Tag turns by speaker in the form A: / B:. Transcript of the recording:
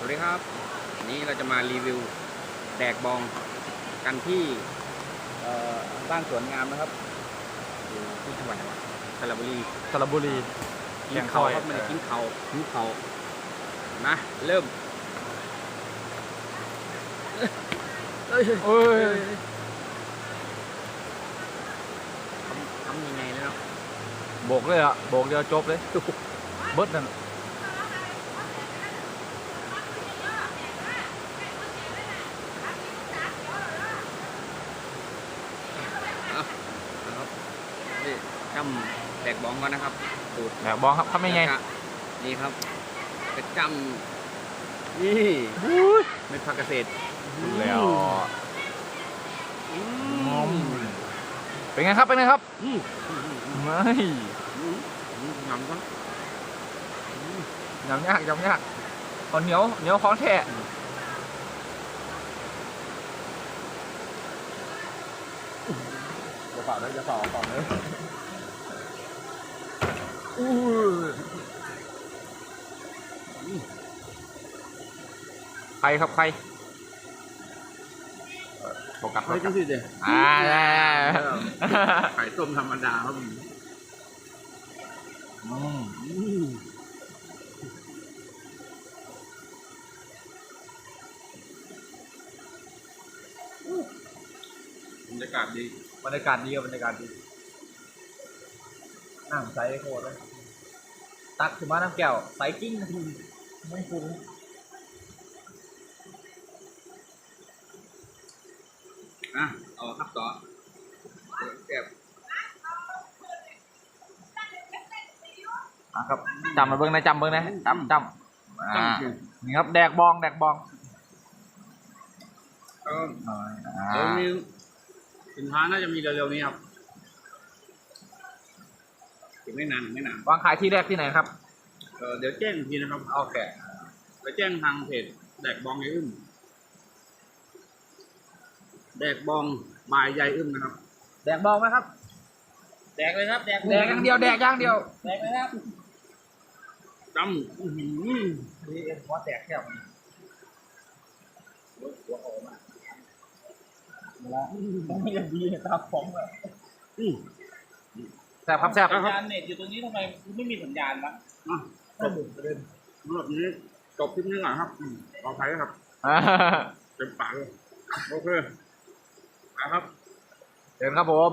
A: วัสดีครับวันนี้เราจะมารีวิวแดกบองกันที่เอ่อบ้านสวนงามนะครับอยู่ที่จังหวัดไหนวะสระบุรี
B: สระบุรี
A: กินเขาครับมันกินเขาหิวเขานะเริ่มเอ้ย
B: เอ้ย
A: ทำทำยังไงแล้วเนาะ
B: โบกเลยอะโบกเดียวจบเลยเบิดนั่น
A: นะครับนี่ จำแดกบองก่อนนะครับสูตร
B: แหมบองครับทำยังไง
A: แล้วก็นี่ครับกระจำนี่เม็ดผักเกษตร
B: แล้ว
A: อื
B: งอม
A: ม
B: เป็นไงครับเป็นไงครับ
A: อืม
B: ไม่
A: อืมอืมหนำก่อน
B: ยำยากยำยากเอาเหนียวเหนียวของแท้
A: จะฝ่าเลยจะฝ่าฝ่าเลย
B: อู้ ใครครับใครเออโฟกัสโฟ
A: เฮ้ย
B: กั
A: จั
B: ส
A: งสิเด้
B: อ่าได้
A: ไข่ต้มธรรมดาครับ
B: อืม
A: อืมบรรยากาศดี
B: บรรยากาศดีครับบรรยากาศดี น้ำใสโคตรเลยตักขึ้นมาน้ำแก้วใสกิ้งไม่คุ้น
A: อะเอาครับต่อแซ่บ
B: อะครับจำมาเบิ้งนะจำเบิ้งนะจำจำอ่า
A: จำจริง
B: นี่ครับแดกบองแดกบอง
A: เออ
B: อ่า
A: เดี๋ยวนี้สินค้าน่าจะมีเร็วๆนี้ครับ อีกไม่นานอีกไม่นาน
B: วางขายที่แรกที่ไหนครับ
A: เออเดี๋ยวแจ้งอีกทีนะครับ
B: โอเค
A: ไปแจ้งทางเพจแดกบองยายอึ้มแดกบองบายยายอึ้มนะครับ
B: แดกบองไหมครับ
A: แดกเลยครับแดก
B: แดกอย่างเดียวแดกอย่างเดียว
A: แดกเลยครับจำอื้อหือ
B: ดีเอ็นหัวแตกแค่มันไม่ยังดีตาฟองเลย
A: อืม
B: แซ่บครับแซ่บ
A: ครั
C: สั
A: บ
C: ญญาณเน็ตอยู่ตรงนี้ทำไมไม่มีสัญญาณวะ
A: อะจบสำหรับนี้จบคลิปนี้ก่อนครับอืมขออภัยด้วยครับ
B: อ่า
A: เต็มปากเลยโอเคไปครับ
B: เดินครับผม